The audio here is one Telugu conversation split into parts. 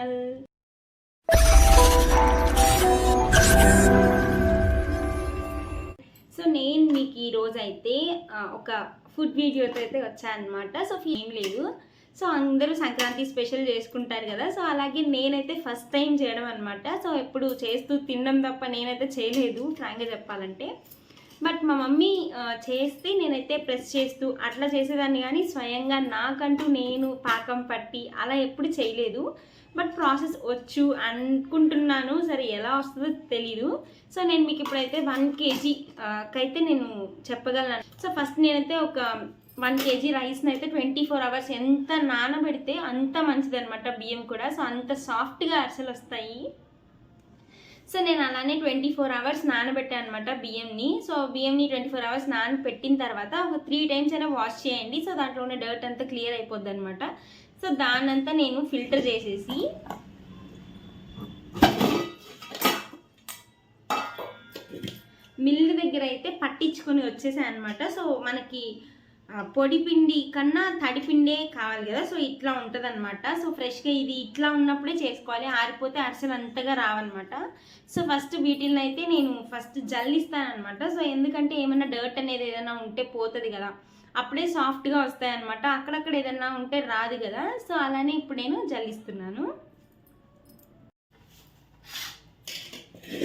ఛానల్ సో నేను మీకు ఈరోజు అయితే ఒక ఫుడ్ వీడియోతో అయితే వచ్చానమాట. సో ఏం లేదు. సో అందరూ సంక్రాంతి స్పెషల్ చేసుకుంటారు కదా. సో అలాగే నేనైతే ఫస్ట్ టైం చేయడం అనమాట సో ఎప్పుడు చేస్తూ తినడం తప్ప నేనైతే చేయలేదు ఫ్రాంక్గా చెప్పాలంటే. బట్ మా మమ్మీ చేస్తే నేనైతే ప్రెస్ చేస్తూ అట్లా చేసేదాన్ని. కానీ స్వయంగా నాకంటూ నేను పాకం పట్టి అలా ఎప్పుడు చేయలేదు. బట్ ప్రాసెస్ వచ్చు అనుకుంటున్నాను. సరే ఎలా వస్తుందో తెలీదు. సో నేను మీకు ఇప్పుడైతే వన్ కేజీ కైతే నేను చెప్పగలను. సో ఫస్ట్ నేనైతే ఒక వన్ కేజీ రైస్ని అయితే ట్వంటీ ఫోర్ అవర్స్ ఎంత నానబెడితే అంత మంచిది అనమాట బియ్యం కూడా. సో అంత సాఫ్ట్గా అరిసెలు వస్తాయి. సో నేను అలానే ట్వంటీ ఫోర్ అవర్స్ నానబెట్టాను అనమాట బియ్యంని. సో బియ్యంని ట్వంటీ ఫోర్ అవర్స్ నానబెట్టిన తర్వాత ఒక త్రీ టైమ్స్ అయినా వాష్ చేయండి. సో దాంట్లో ఉన్న డర్ట్ అంతా క్లియర్ అయిపోద్ది అనమాట సో దాన్నంతా నేను ఫిల్టర్ చేసేసి మిల్ దగ్గర అయితే పట్టించుకొని వచ్చేసాయి అనమాట సో మనకి పొడిపిండి పొడి పిండి కన్నా తడిపిండే కావాలి కదా. సో ఇట్లా ఉంటుంది అనమాట సో ఫ్రెష్గా ఇది ఇట్లా ఉన్నప్పుడే చేసుకోవాలి. ఆరిపోతే అరిసెలు అంతగా రావన్నమాట. సో ఫస్ట్ వీటిని అయితే నేను ఫస్ట్ జల్లిస్తాను అనమాట సో ఎందుకంటే ఏమైనా డర్ట్ అనేది ఏదైనా ఉంటే పోతుంది కదా. అప్పుడే సాఫ్ట్గా వస్తాయి అనమాట అక్కడక్కడ ఏదైనా ఉంటే రాదు కదా. సో అలానే ఇప్పుడు నేను జల్లిస్తున్నాను.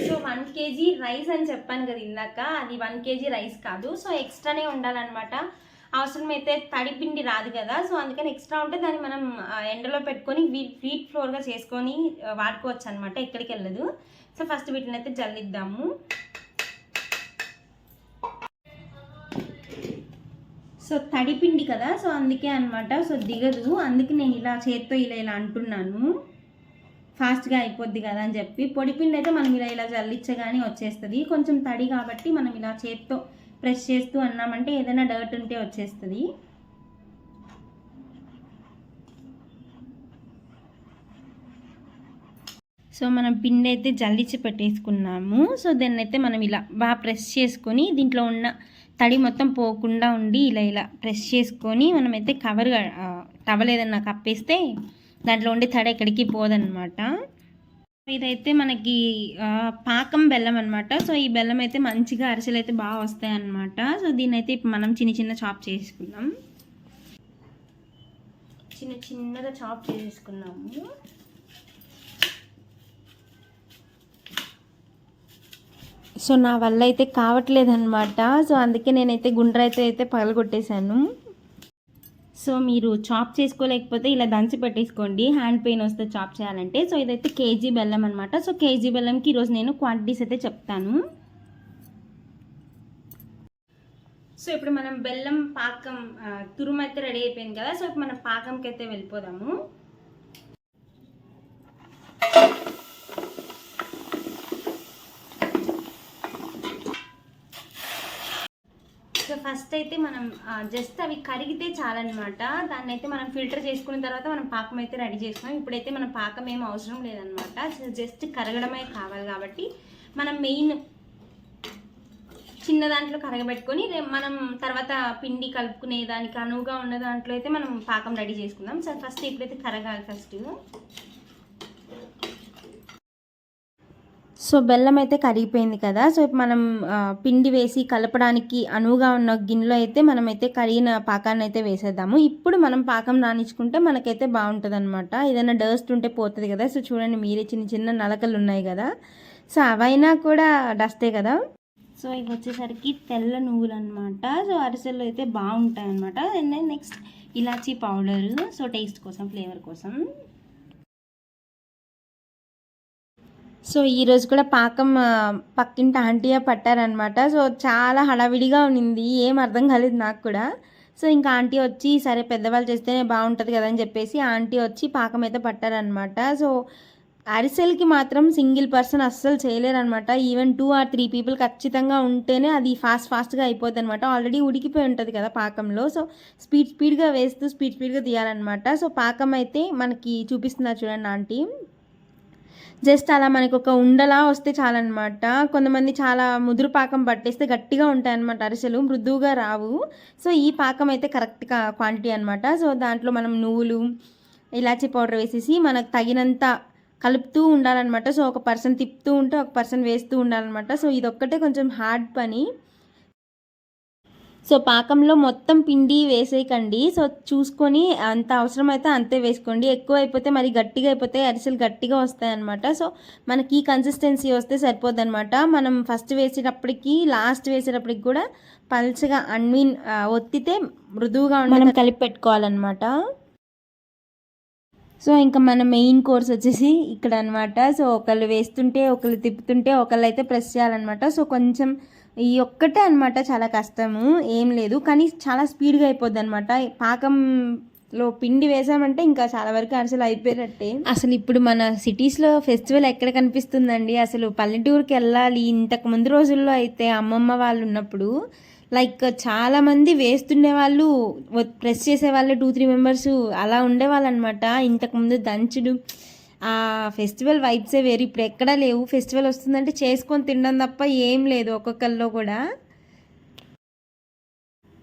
సో వన్ కేజీ రైస్ అని చెప్పాను కదా ఇందాక. అది వన్ కేజీ రైస్ కాదు. సో ఎక్స్ట్రానే ఉండాలన్నమాట. అవసరమైతే తడిపిండి రాదు కదా. సో అందుకని ఎక్స్ట్రా ఉంటే దాన్ని మనం ఎండలో పెట్టుకొని వీట్ వీట్ ఫ్లోర్గా చేసుకొని వాడుకోవచ్చు అనమాట ఎక్కడికి వెళ్ళదు సో ఫస్ట్ వీటిని అయితే జల్లిద్దాము. సో తడిపిండి కదా సో అందుకే అనమాట సో దిగదు. అందుకే నేను ఇలా చేత్తో ఇలా ఇలా అంటున్నాను. ఫాస్ట్గా అయిపోద్ది కదా అని చెప్పి. పొడిపిండి అయితే మనం ఇలా ఇలా జల్లిచ్చగానే వచ్చేస్తుంది. కొంచెం తడి కాబట్టి మనం ఇలా చేత్తో ప్రెస్ చేస్తూ అన్నామంటే ఏదైనా డర్ట్ ఉంటే వచ్చేస్తుంది. సో మనం పిండి అయితే జల్లించి పెట్టేసుకున్నాము. సో దాన్ని అయితే మనం ఇలా బాగా ప్రెస్ చేసుకొని దీంట్లో ఉన్న తడి మొత్తం పోకుండా ఉండి ఇలా ఇలా ప్రెస్ చేసుకొని మనమైతే కవర్ టవల్ ఏదన్నా కప్పేస్తే దాంట్లో ఉండే తడి ఎక్కడికి పోదనమాట ఇదైతే మనకి పాకం బెల్లం అనమాట సో ఈ బెల్లం అయితే మంచిగా అరిసెలు అయితే బాగా వస్తాయి అనమాట సో దీన్ని అయితే ఇప్పుడు మనం చిన్న చిన్న చాప్ చేసుకుందాం. చిన్న చిన్నగా చాప్ చేసుకున్నాము. సో నా వల్ల అయితే కావట్లేదన్నమాట. సో అందుకే నేనైతే గుండ్రైతే అయితే పగలగొట్టేశాను. సో మీరు చాప్ చేసుకోలేకపోతే ఇలా దంచి పెట్టేసుకోండి. హ్యాండ్ పెయిన్ వస్తే చాప్ చేయాలంటే. సో ఇదైతే కేజీ బెల్లం అనమాట సో కేజీ బెల్లంకి ఈరోజు నేను క్వాంటిటీస్ అయితే చెప్తాను. సో ఇప్పుడు మనం బెల్లం పాకం తురుము అయితే రెడీ అయిపోయింది కదా. సో ఇప్పుడు మనం పాకంకి అయితే వెళ్ళిపోదాము. ఫస్ట్ అయితే మనం జస్ట్ అవి కరిగితే చాలన్నమాట. దాన్ని అయితే మనం ఫిల్టర్ చేసుకున్న తర్వాత మనం పాకం అయితే రెడీ చేసుకున్నాం. ఇప్పుడైతే మన పాకం ఏం అవసరం లేదనమాట జస్ట్ కరగడమే కావాలి కాబట్టి మనం మెయిన్ చిన్న దాంట్లో కరగబెట్టుకొని మనం తర్వాత పిండి కలుపుకునే దానికి అనువుగా ఉన్న దాంట్లో అయితే మనం పాకం రెడీ చేసుకుందాం. సో ఫస్ట్ ఇప్పుడైతే కరగాలి ఫస్ట్. సో బెల్లం అయితే కరిగిపోయింది కదా. సో మనం పిండి వేసి కలపడానికి అనువుగా ఉన్న గిన్నెలో అయితే మనమైతే కరిగిన పాకాన్ని అయితే వేసేద్దాము. ఇప్పుడు మనం పాకం నానించుకుంటే మనకైతే బాగుంటుంది అనమాట ఏదైనా డస్ట్ ఉంటే పోతుంది కదా. సో చూడండి మీరే చిన్న చిన్న నలకలు ఉన్నాయి కదా. సో అవైనా కూడా డస్టే కదా. సో ఇవి వచ్చేసరికి తెల్ల నువ్వులు అనమాట సో అరిసెలు అయితే బాగుంటాయి అనమాట అండ్ నెక్స్ట్ ఇలాచీ పౌడరు. సో టేస్ట్ కోసం ఫ్లేవర్ కోసం. సో ఈరోజు కూడా పాకం పక్కింటి ఆంటీయే పట్టారనమాట సో చాలా హడావిడిగా ఉన్నింది. ఏం అర్థం కాలేదు నాకు కూడా. సో ఇంకా ఆంటీ వచ్చి సరే పెద్దవాళ్ళు చేస్తేనే బాగుంటుంది కదా అని చెప్పేసి ఆంటీ వచ్చి పాకం అయితే పట్టారనమాట సో అరిసెల్కి మాత్రం సింగిల్ పర్సన్ అస్సలు చేయలేరనమాట even two or three people ఖచ్చితంగా ఉంటేనే అది ఫాస్ట్ ఫాస్ట్గా అయిపోద్ది అనమాట ఆల్రెడీ ఉడికిపోయి ఉంటుంది కదా పాకంలో. సో స్పీడ్ స్పీడ్గా వేస్తూ స్పీడ్ స్పీడ్గా తీయాలన్నమాట. సో పాకం అయితే మనకి చూపిస్తున్నారు చూడండి ఆంటీ. జస్ట్ అలా మనకు ఒక ఉండలా వస్తే చాలన్నమాట. కొంతమంది చాలా ముదురు పాకం పట్టేస్తే గట్టిగా ఉంటాయి అన్నమాట అరిసెలు. మృదువుగా రావు. సో ఈ పాకం అయితే కరెక్ట్గా క్వాంటిటీ అనమాట సో దాంట్లో మనం నువ్వులు ఇలాచీ పౌడర్ వేసేసి మనకు తగినంత కలుపుతూ ఉండాలన్నమాట. సో ఒక పర్సన్ తిప్పుతూ ఉంటే ఒక పర్సన్ వేస్తూ ఉండాలన్నమాట. సో ఇదొక్కటే కొంచెం హార్డ్ పని. సో పాకంలో మొత్తం పిండి వేసేయకండి. సో చూసుకొని అంత అవసరమైతే అంతే వేసుకోండి. ఎక్కువ అయిపోతే మరి గట్టిగా అయిపోతే అరిసెలు గట్టిగా వస్తాయి అనమాట సో మనకి కన్సిస్టెన్సీ వస్తే సరిపోద్ది అనమాట మనం ఫస్ట్ వేసేటప్పటికి లాస్ట్ వేసేటప్పటికి కూడా పల్చగా అన్మీన్ ఒత్తితే మృదువుగా మనం కలిపి పెట్టుకోవాలన్నమాట. సో ఇంకా మన మెయిన్ కోర్స్ వచ్చేసి ఇక్కడ అనమాట సో ఒకళ్ళు వేస్తుంటే ఒకళ్ళు తిప్పుతుంటే ఒకళ్ళు అయితే ప్రెస్ చేయాలన్నమాట. సో కొంచెం ఈ ఒక్కటే అనమాట చాలా కష్టము. ఏం లేదు. కానీ చాలా స్పీడ్గా అయిపోద్ది అనమాట పాకంలో పిండి వేసామంటే ఇంకా చాలా వరకు అరిసెలు అయిపోయినట్టే. అసలు ఇప్పుడు మన సిటీస్లో ఫెస్టివల్ ఎక్కడ కనిపిస్తుందండి? అసలు పల్లెటూరుకి వెళ్ళాలి ఇంతకు ముందు రోజుల్లో అయితే అమ్మమ్మ వాళ్ళు ఉన్నప్పుడు లైక్ చాలామంది వేస్తుండే వాళ్ళు ప్రెస్ చేసే వాళ్ళు టూ త్రీ మెంబర్స్ అలా ఉండేవాళ్ళు అనమాట ఇంతకుముందు దంచుడు. ఆ ఫెస్టివల్ వైబ్సే వేరు. ఇప్పుడు ఎక్కడా లేవు. ఫెస్టివల్ వస్తుందంటే చేసుకొని తినడం తప్ప ఏం లేదు ఒక్కొక్కరిలో కూడా.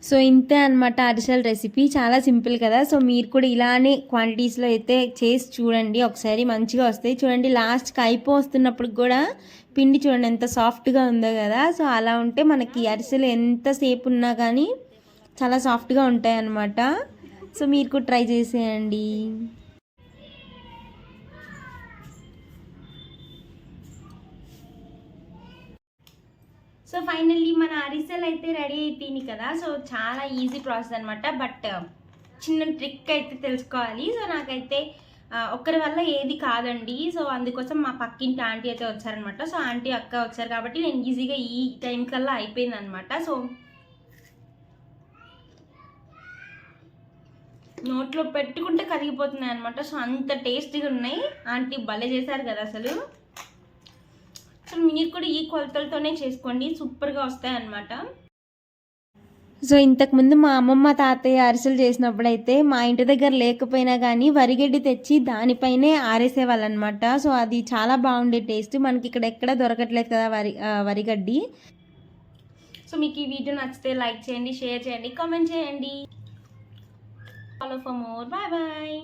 సో ఇంతే అనమాట అరిసెల రెసిపీ. చాలా సింపుల్ కదా. సో మీరు కూడా ఇలానే క్వాంటిటీస్లో అయితే చేసి చూడండి. ఒకసారి మంచిగా వస్తాయి. చూడండి లాస్ట్కి అయిపోతున్నప్పుడు కూడా పిండి చూడండి ఎంత సాఫ్ట్గా ఉందో కదా. సో అలా ఉంటే మనకి అరిసెలు ఎంతసేపు ఉన్నా కానీ చాలా సాఫ్ట్గా ఉంటాయి అన్నమాట సో మీరు కూడా ట్రై చేసేయండి. సో ఫైనల్లీ మన అరిసెలు అయితే రెడీ అయిపోయింది కదా. సో చాలా ఈజీ ప్రాసెస్ అనమాట బట్ చిన్న ట్రిక్ అయితే తెలుసుకోవాలి. సో నాకైతే uh, ఒక్కరి వల్ల ఏది కాదండి. సో అందుకోసం మా పక్కింటి ఆంటీ అయితే వచ్చారనమాట సో ఆంటీ అక్క వచ్చారు కాబట్టి నేను ఈజీగా ఈ టైం కల్లా అయిపోయింది అనమాట సో నోట్లో పెట్టుకుంటే కరిగిపోతున్నాయి అనమాట సో అంత టేస్టీగా ఉన్నాయి. ఆంటీ భలే చేశారు కదా అసలు. సో మీరు కూడా ఈ కొలతలతోనే చేసుకోండి. సూపర్గా వస్తాయి అన్నమాట సో ఇంతకుముందు మా అమ్మమ్మ తాతయ్య అరిసెలు చేసినప్పుడు అయితే మా ఇంటి దగ్గర లేకపోయినా కానీ వరిగడ్డి తెచ్చి దానిపైనే ఆరేసేవాళ్ళు అనమాట సో అది చాలా బాగుండే టేస్ట్. మనకి ఇక్కడ ఎక్కడ దొరకట్లేదు కదా వరి వరిగడ్డి. సో మీకు ఈ వీడియో నచ్చితే లైక్ చేయండి షేర్ చేయండి కామెంట్ చేయండి. Follow for more bye bye